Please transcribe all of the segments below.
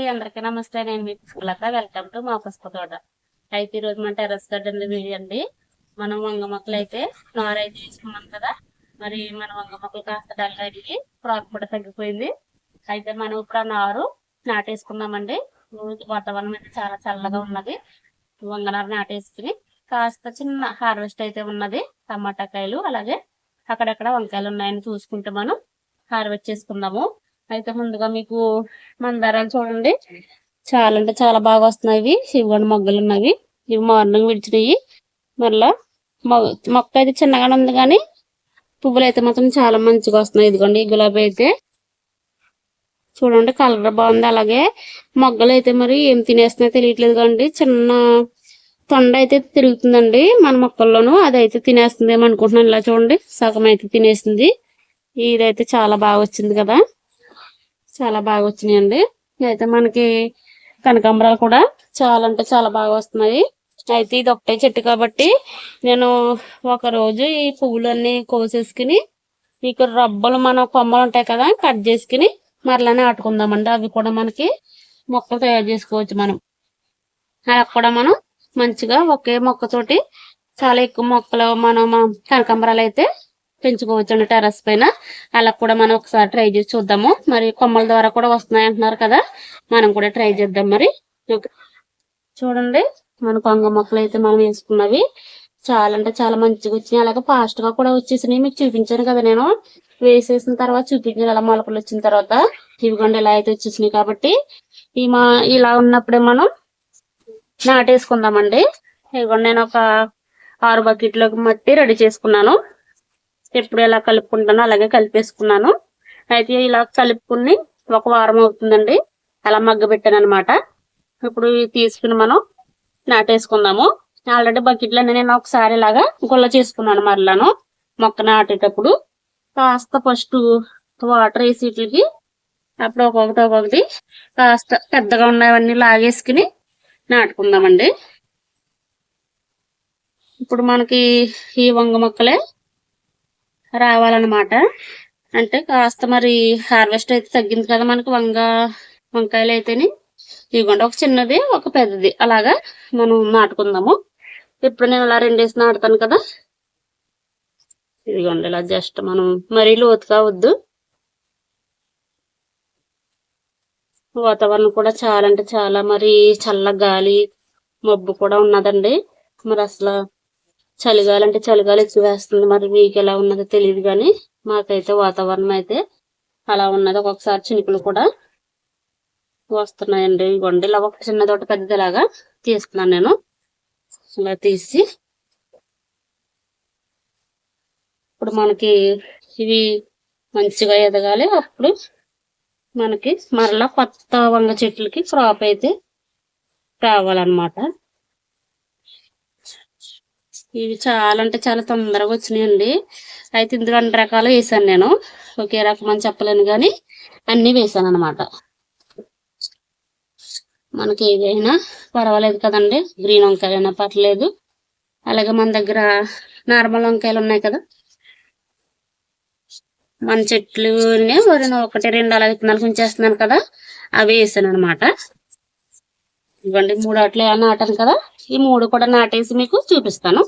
ఈ అందరికీ నమస్తే. నేను మీ పుష్పలత వెల్కమ్ టు మా పుష్ప తోట. అయితే ఈరోజు మన టెర్రస్ గార్డెన్ వీడియో అండి. మనం వంగ మొక్కలు అయితే నార అయితే తీసుకున్నాం కదా. మరి మన వంగ మొక్కలు కాస్త డల్ అయ్యి క్రాప్ కూడా తగ్గిపోయింది. అయితే మనం ఇప్పుడు ఆ నారు నాటేసుకున్నామండి వాతావరణం అయితే చాలా చల్లగా ఉన్నది. వంగ నారు నాటేసుకుని కాస్త చిన్న హార్వెస్ట్ అయితే ఉన్నది. టమాటా కాయలు అలాగే అక్కడక్కడ వంకాయలు ఉన్నాయని చూసుకుంటే మనం హార్వెస్ట్ చేసుకుందాము. అయితే ముందుగా మీకు మందారాలు చూడండి. చాలా అంటే చాలా బాగా వస్తున్నాయి ఇవి. ఇవ్వండి మొగ్గలు ఉన్నవి. ఇవి మార్నింగ్ విడిచినాయి మళ్ళా మొ- మొక్క అయితే చిన్నగానే ఉంది కానీ పువ్వులు అయితే మాత్రం చాలా మంచిగా వస్తున్నాయి. ఇదిగోండి ఈ గులాబీ అయితే. చూడండి కలర్ బాగుంది. అలాగే మొగ్గలు అయితే మరి ఏం తినేస్తున్నాయో తెలియట్లేదు కండి చిన్న తొండ అయితే తిరుగుతుందండి మన మొక్కల్లోనూ. అది అయితే తినేస్తుంది అనుకుంటున్నాను. ఇలా చూడండి సగం అయితే తినేసింది. ఇదైతే చాలా బాగా వచ్చింది కదా. చాలా బాగా వచ్చినాయండి. అయితే మనకి కనకాంబరాలు కూడా చాలా అంటే చాలా బాగా వస్తున్నాయి. అయితే ఇది ఒకటే చెట్టు కాబట్టి నేను ఒక రోజు ఈ పువ్వులన్నీ కోసేసుకుని ఇక్కడ రబ్బలు మన కొమ్మలు ఉంటాయి కదా కట్ చేసుకుని మరలానే నాటుకుందామండి అవి కూడా మనకి మొక్కలు తయారు చేసుకోవచ్చు మనం. అలా కూడా మనం మంచిగా ఒకే మొక్కతోటి చాలా ఎక్కువ మొక్కలు మనం కనకాంబరాలు అయితే పెంచుకోవచ్చు టెర్రస్ పైన. అలా కూడా మనం ఒకసారి ట్రై చేసి చూద్దాము. మరి కొమ్మల ద్వారా కూడా వస్తున్నాయి అంటున్నారు కదా మనం కూడా ట్రై చేద్దాం మరి. ఓకే. చూడండి మన కొంగ మొక్కలు అయితే మనం వేసుకున్నవి. చాలా అంటే చాలా మంచిగా వచ్చినాయి. అలాగే ఫాస్ట్గా కూడా వచ్చేసినాయి. మీకు చూపించాను కదా నేను. వేసేసిన తర్వాత చూపించాను. అలా మొలకలు వచ్చిన తర్వాత ఇవిగోండి ఇలా అయితే వచ్చేసినాయి కాబట్టి. ఈ మా ఇలా ఉన్నప్పుడే మనం నాటేసుకుందామండి. ఇదిగోండి నేను ఒక ఆరు బకెట్లోకి మట్టి రెడీ చేసుకున్నాను. ఎప్పుడు ఎలా కలుపుకుంటానో అలాగే కలిపేసుకున్నాను. అయితే ఇలా కలుపుకుని ఒక వారం అవుతుందండి. అలా మగ్గ పెట్టాను అనమాట ఇప్పుడు తీసుకుని మనం నాటేసుకుందాము. ఆల్రెడీ బకెట్లో నేను ఒకసారి ఇలాగా గుల్ల చేసుకున్నాను మరలాను మొక్క నాటేటప్పుడు. కాస్త ఫస్ట్ వాటర్ వేసి వీటికి అప్పుడు ఒక్కొక్కటి ఒక్కొక్కటి కాస్త పెద్దగా ఉన్నవన్నీ లాగేసుకుని నాటుకుందామండి. ఇప్పుడు మనకి ఈ వంగ మొక్కలే రావాలన్నమాట. అంటే కాస్త మరి హార్వెస్ట్ అయితే తగ్గింది కదా మనకి వంగ వంకాయలు అయితేని ఇవ్వండి ఒక చిన్నది ఒక పెద్దది. అలాగా మనం నాటుకుందాము. ఇప్పుడు నేను అలా రెండేసి నాటుతాను కదా. ఇదిగోండి ఇలా జస్ట్ మనం మరీ లోతుగా వద్దు. వాతావరణం కూడా చాలా అంటే చాలా మరి చల్ల గాలి మబ్బు కూడా ఉన్నదండి. మరి అసలు చలిగాలి అంటే చలిగాలి ఎక్కువ వేస్తుంది. మరి మీకు ఎలా ఉన్నదో తెలియదు కానీ మాకైతే వాతావరణం అయితే అలా ఉన్నది. ఒక్కొక్కసారి చినుకులు కూడా వస్తున్నాయండి. ఇవ్వండి. ఇలా ఒక చిన్నది ఒకటి పెద్దది తీసుకున్నాను నేను. ఇలా తీసి ఇప్పుడు మనకి ఇవి మంచిగా ఎదగాలి. అప్పుడు మనకి మరలా కొత్త వంగ చెట్లకి క్రాప్ అయితే రావాలన్నమాట. ఇవి చాలా అంటే చాలా తొందరగా వచ్చినాయండి. అయితే ఇందులో అన్ని రకాలు వేసాను నేను. ఒకే రకం అని చెప్పలేను కానీ అన్ని వేసాను అనమాట మనకి ఏదైనా పర్వాలేదు కదండి. గ్రీన్ వంకాయలైనా పర్లేదు. అలాగే మన దగ్గర నార్మల్ వంకాయలు ఉన్నాయి కదా. మన చెట్లు వరిన ఒకటి రెండు అలా విత్తనాలు ఉంచేస్తున్నాను కదా. అవి వేసాను అనమాట ఇవ్వండి మూడు అట్లే నాటాను కదా. ఈ మూడు కూడా నాటేసి మీకు చూపిస్తాను.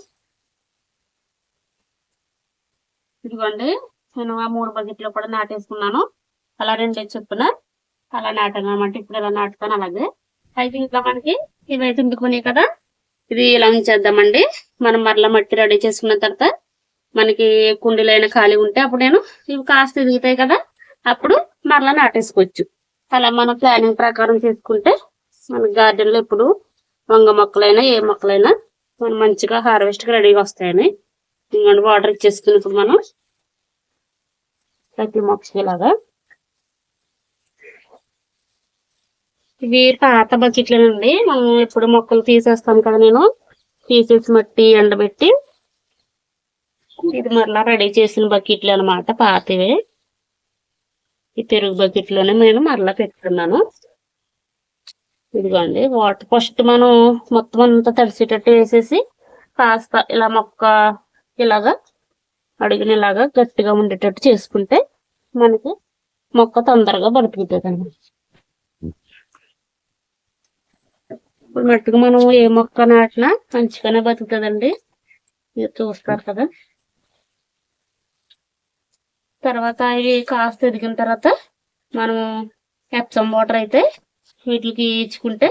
ఇదిగోండి నేను ఆ మూడు బకెట్లో కూడా నాటేసుకున్నాను. అలా రెండే చొప్పున. అలా నాటాను అనమాట ఇప్పుడు ఇలా నాటుతాను అలాగే. అయితే ఇంకా మనకి ఇవైతే ఉండుకున్నాయి కదా. ఇది ఇలా ఉంచేద్దామండి. మనం మరలా మట్టి రెడీ చేసుకున్న తర్వాత మనకి కుండీలైన ఖాళీ ఉంటే అప్పుడు నేను ఇవి కాస్త ఎదుగుతాయి కదా అప్పుడు మరలా నాటేసుకోవచ్చు. అలా మనం ప్లానింగ్ ప్రకారం చేసుకుంటే మన గార్డెన్లో ఎప్పుడు వంగ మొక్కలైనా ఏ మొక్కలైనా మనం మంచిగా హార్వెస్ట్ రెడీగా వస్తాయని. ఇంకొండి వాటర్ ఇచ్చేసుకుని ఇప్పుడు మనం ప్రతి మొక్కకి ఇలాగా ఇవి పాత బకెట్లేనండి మనం ఎప్పుడు మొక్కలు తీసేస్తాం కదా నేను. తీసేసి మట్టి ఎండబెట్టి ఇది మరలా రెడీ చేసిన బకెట్లు అనమాట పాతవే. ఈ పెరుగు బకెట్లోనే నేను మరలా పెట్టుకున్నాను. ఇదిగోండి వాటర్ ఫస్ట్ మనం మొత్తం అంతా తడిసేటట్టు వేసేసి కాస్త ఇలా మొక్క ఇలాగా అడిగినలాగా గట్టిగా ఉండేటట్టు చేసుకుంటే మనకి మొక్క తొందరగా బతుకుతుంది ఇప్పుడు మట్టుకు మనం ఏ మొక్క నాటినా మంచిగానే బతుకుతుందండి. మీరు చూస్తారు కదా. తర్వాత ఇవి కాస్త ఎదిగిన తర్వాత మనం ఎప్సమ్ వాటర్ అయితే వీటికి ఇచ్చుకుంటే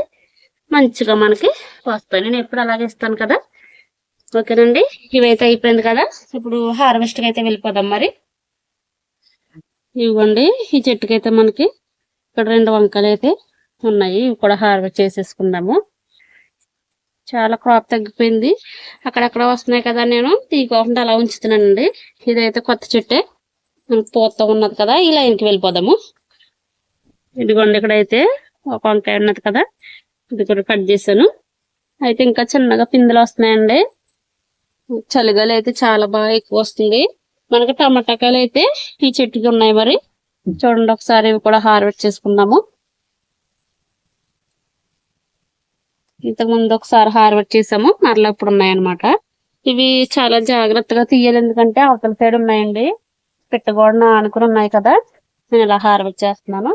మంచిగా మనకి వస్తాయి. నేను ఎప్పుడు అలాగే ఇస్తాను కదా. ఓకేనండి. ఇవైతే అయిపోయింది కదా? ఇప్పుడు హార్వెస్ట్కి అయితే వెళ్ళిపోదాం మరి. ఇవ్వండి. ఈ చెట్టుకి అయితే మనకి ఇక్కడ రెండు వంకలు అయితే ఉన్నాయి. ఇవి కూడా హార్వెస్ట్ చేసేసుకున్నాము చాలా క్రాప్ తగ్గిపోయింది. అక్కడక్కడ వస్తున్నాయి కదా నేను. తీయకోకుండా అలా ఉంచుతున్నానండి. ఇదైతే కొత్త చెట్టే. మనకు పూత ఉన్నది కదా ఈ లైన్కి వెళ్ళిపోదాము. ఇదిగోండి ఇక్కడైతే ఒక వంకాయ ఉన్నది కదా. ఇది కూడా కట్ చేశాను. అయితే ఇంకా చిన్నగా పిందులు వస్తున్నాయండి. చలిగాలి అయితే చాలా బాగా ఎక్కువ వస్తుంది. మనకి టమాటాకాయలు అయితే ఈ చెట్టుకి ఉన్నాయి మరి. చూడండి ఒకసారి ఇవి కూడా హార్వెస్ట్ చేసుకుందాము. ఇంతకు ముందు ఒకసారి హార్వెస్ట్ చేసాము మరలా ఇప్పుడు ఉన్నాయన్నమాట. ఇవి చాలా జాగ్రత్తగా తీయాలి ఎందుకంటే అవతల సైడ్ ఉన్నాయండి. పెట్టగోడన ఆనుకుని ఉన్నాయి కదా. నేను ఇలా హార్వెస్ట్ చేస్తున్నాను.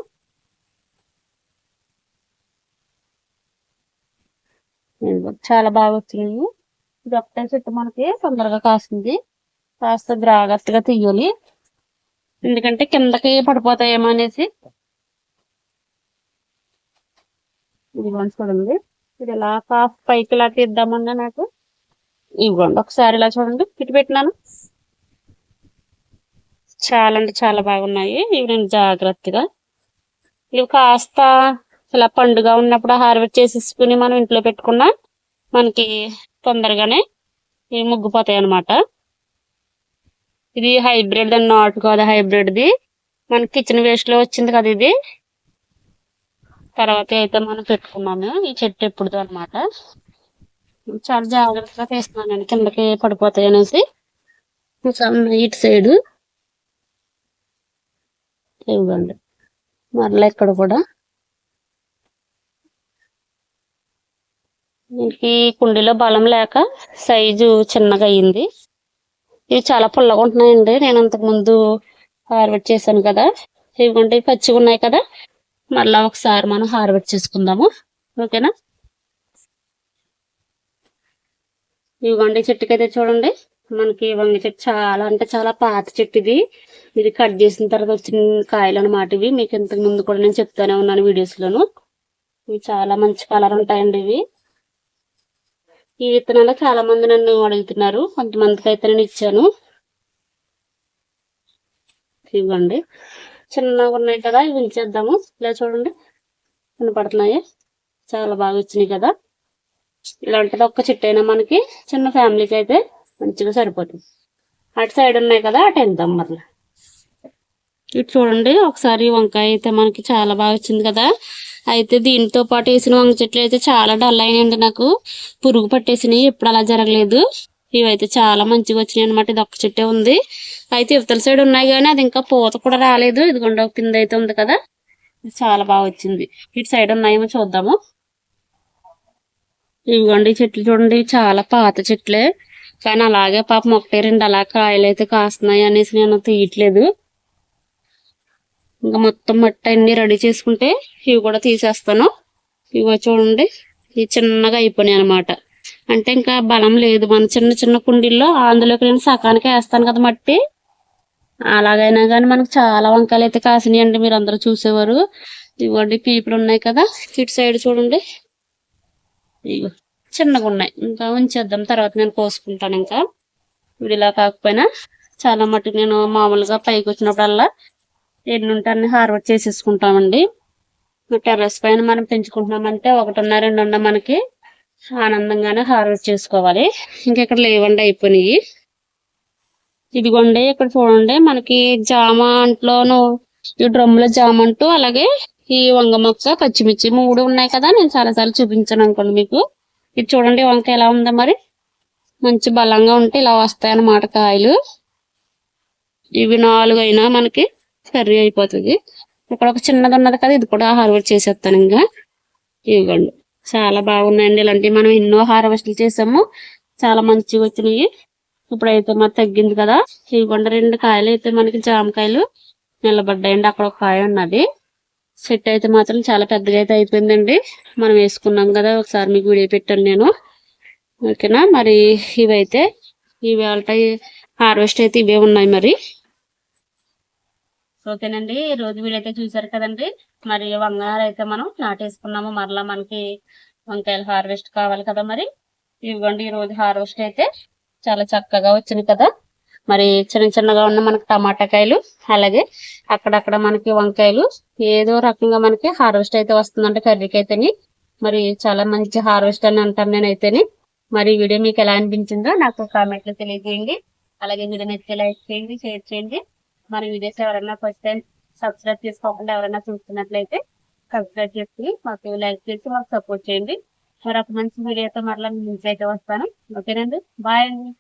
చాలా బాగా వచ్చినాయి. ఇది చెట్టు మనకి తొందరగా కాస్తుంది కాస్త జాగ్రత్తగా తీయాలి. ఎందుకంటే కిందకి పడిపోతాయేమో అనేసి. ఇదిగోండి చూడండి. ఇది ఇలా కాఫ్ పైకి ఇలా తీద్దామన్నా నాకు. ఇవ్వండి ఒకసారి ఇలా చూడండి. ఇటు పెట్టినాను. చాలా అంటే చాలా బాగున్నాయి. ఇవి నేను జాగ్రత్తగా. ఇవి కాస్త ఇలా పండుగ ఉన్నప్పుడు హార్వెస్ట్ చేసేసుకుని మనం ఇంట్లో పెట్టుకున్నా మనకి తొందరగానే ఇవి ముగ్గిపోతాయి అన్నమాట ఇది హైబ్రిడ్ అని నాటు కాదు హైబ్రిడ్ది. మన కిచెన్ వేస్ట్లో వచ్చింది కదా ఇది. తర్వాత అయితే మనం పెట్టుకున్నాము. ఈ చెట్టు ఎప్పుడుదో అనమాట చాలా జాగ్రత్తగా తీస్తున్నాను కిందకి పడిపోతాయి అనేసి. ఇటు సైడు. ఇవ్వండి. మరలా ఇక్కడ కూడా. దీనికి కుండీలో బలం లేక సైజు చిన్నగా అయింది. ఇవి చాలా పుల్లగా ఉంటున్నాయండి. నేను అంతకు ముందు హార్వెస్ట్ చేశాను కదా. ఇవ్వండి పచ్చిగా ఉన్నాయి కదా. మళ్ళీ ఒకసారి మనం హార్వెస్ట్ చేసుకుందాము. ఓకేనా? ఇవిగోండి చెట్టుకి అయితే చూడండి. మనకి వంగ చెట్టు చాలా అంటే చాలా పాత చెట్టు ఇది. ఇది కట్ చేసిన తర్వాత వచ్చిన కాయలు అనమాట ఇవి. మీకు ఇంతకు ముందు కూడా నేను చెప్తానే ఉన్నాను వీడియోస్లోను. ఇవి చాలా మంచి కలర్ ఉంటాయండి ఇవి. ఈ విత్తనాలు చాలా మంది నన్ను అడుగుతున్నారు. కొంతమందికి అయితే నేను ఇచ్చాను. ఇవ్వండి. చిన్నగా ఉన్నాయి కదా ఇవి ఉంచేద్దాము. ఇలా చూడండి. కనపడుతున్నాయి? చాలా బాగా వచ్చినాయి కదా. ఇలాంటిది ఒక్క చెట్టు అయినా మనకి చిన్న ఫ్యామిలీకి అయితే మంచిగా సరిపోతుంది. అటు సైడ్ ఉన్నాయి కదా అటు వెళ్దాం మరలా. ఇటు చూడండి ఒకసారి వంకాయ అయితే మనకి చాలా బాగా వచ్చింది కదా. అయితే దీంతో పాటు వేసిన వంగ చెట్లు అయితే చాలా డల్ అయినాయండి నాకు. పురుగు పట్టేసినాయి ఎప్పుడు అలా జరగలేదు. ఇవైతే చాలా మంచిగా వచ్చినాయి అనమాట ఇది ఒక్క చెట్టే ఉంది. అయితే ఇవతల సైడ్ ఉన్నాయి కానీ అది ఇంకా పూత కూడా రాలేదు. ఇదిగోండి ఒక కింద అయితే ఉంది కదా. చాలా బాగా వచ్చింది. ఇటు సైడ్ ఉన్నాయేమో చూద్దాము. ఇదిగోండి చెట్లు చూడండి. చాలా పాత చెట్లే. కానీ అలాగే పాపం ఒకటే రెండు అలా కాయలు అయితే కాస్తున్నాయి అనేసి నేను తీయట్లేదు. ఇంకా మొత్తం మట్టి అన్ని రెడీ చేసుకుంటే ఇవి కూడా తీసేస్తాను. ఇవి చూడండి ఇవి చిన్నగా అయిపోయినాయి అనమాట అంటే ఇంకా బలం లేదు. మన చిన్న చిన్న కుండీల్లో అందులోకి నేను సకానికి వేస్తాను కదా మట్టి. అలాగైనా కానీ మనకు చాలా వంకాయలు అయితే కాసినాయి అండి మీరు అందరూ చూసేవారు. ఇవ్వండి పీపులు ఉన్నాయి కదా. ఇటు సైడ్ చూడండి. ఇగో చిన్నగా ఉన్నాయి. ఇంకా ఉంచేద్దాం. తర్వాత నేను కోసుకుంటాను ఇంకా. ఇలా కాకపోయినా చాలా మట్టుకు నేను మామూలుగా పైకి వచ్చినప్పుడల్లా ఎన్ని అన్ని హార్వెస్ట్ చేసేసుకుంటామండి టెర్రస్ పైన మనం పెంచుకుంటున్నామంటే ఒకటిన్న రెండు ఉన్న మనకి ఆనందంగానే హార్వెస్ట్ చేసుకోవాలి. ఇంకా ఇక్కడ లేవండి అయిపోయినాయి. ఇదిగోండి ఇక్కడ చూడండి మనకి జామ అంట్లోను ఈ డ్రమ్ములో జామ అంటూ అలాగే ఈ వంగ మొక్క పచ్చిమిర్చి మూడు ఉన్నాయి కదా నేను చాలాసార్లు చూపించాను అనుకోండి మీకు. ఇది చూడండి వంక ఎలా ఉందా మరి. మంచి బలంగా ఉంటే ఇలా వస్తాయి అన్నమాట కాయలు. ఇవి నాలుగు అయినా మనకి. కర్రీ అయిపోతుంది. ఇక్కడ ఒక చిన్నది ఉన్నది కదా ఇది కూడా హార్వెస్ట్ చేసేస్తాను ఇంకా. ఇవ్వండి. చాలా బాగున్నాయండి. ఇలాంటివి మనం ఎన్నో హార్వెస్ట్లు చేసాము. చాలా మంచిగా వచ్చినాయి. ఇప్పుడైతే మరి తగ్గింది కదా. ఇవ్వండి. రెండు కాయలు అయితే మనకి జామకాయలు నిలబడ్డాయండి. అక్కడ ఒక కాయ ఉన్నది. సెట్ అయితే మాత్రం చాలా పెద్దగా అయితే అయిపోయిందండి. మనం వేసుకున్నాం కదా. ఒకసారి మీకు వీడియో పెట్టాను నేను. ఓకేనా? మరి ఇవైతే ఇవి హార్వెస్ట్ అయితే ఇవే ఉన్నాయి మరి. ఓకేనండి. ఈ రోజు వీడైతే చూసారు కదండి. మరి వంకాయలు అయితే మనం నాటేసుకున్నాము. మరలా మనకి వంకాయలు హార్వెస్ట్ కావాలి కదా మరి. ఇదిగోండి ఈ రోజు హార్వెస్ట్ అయితే చాలా చక్కగా వచ్చింది కదా. మరి చిన్న చిన్నగా ఉన్న మనకి టమాటా కాయలు అలాగే అక్కడక్కడ మనకి వంకాయలు ఏదో రకంగా మనకి హార్వెస్ట్ అయితే వస్తుందంట కర్రీకి అయితేని మరి చాలా మంచి హార్వెస్ట్ అని అంటాను నేనైతేని. మరి వీడియో మీకు ఎలా అనిపించిందో నాకు కామెంట్లో తెలియజేయండి. అలాగే వీడియో నచ్చితే లైక్ చేయండి షేర్ చేయండి. మన వీడియోస్ ఎవరైనా ఫస్ట్ టైం సబ్స్క్రైబ్ చేసుకోకుండా ఎవరైనా చూస్తున్నట్లయితే సబ్స్క్రైబ్ చేసి మాకు లైక్ చేసి మాకు సపోర్ట్ చేయండి. మరి ఒక మంచి వీడియోతో మరలా మీ ఇంట్లో అయితే వస్తాను. ఓకేనండి? బాయ్ అండి.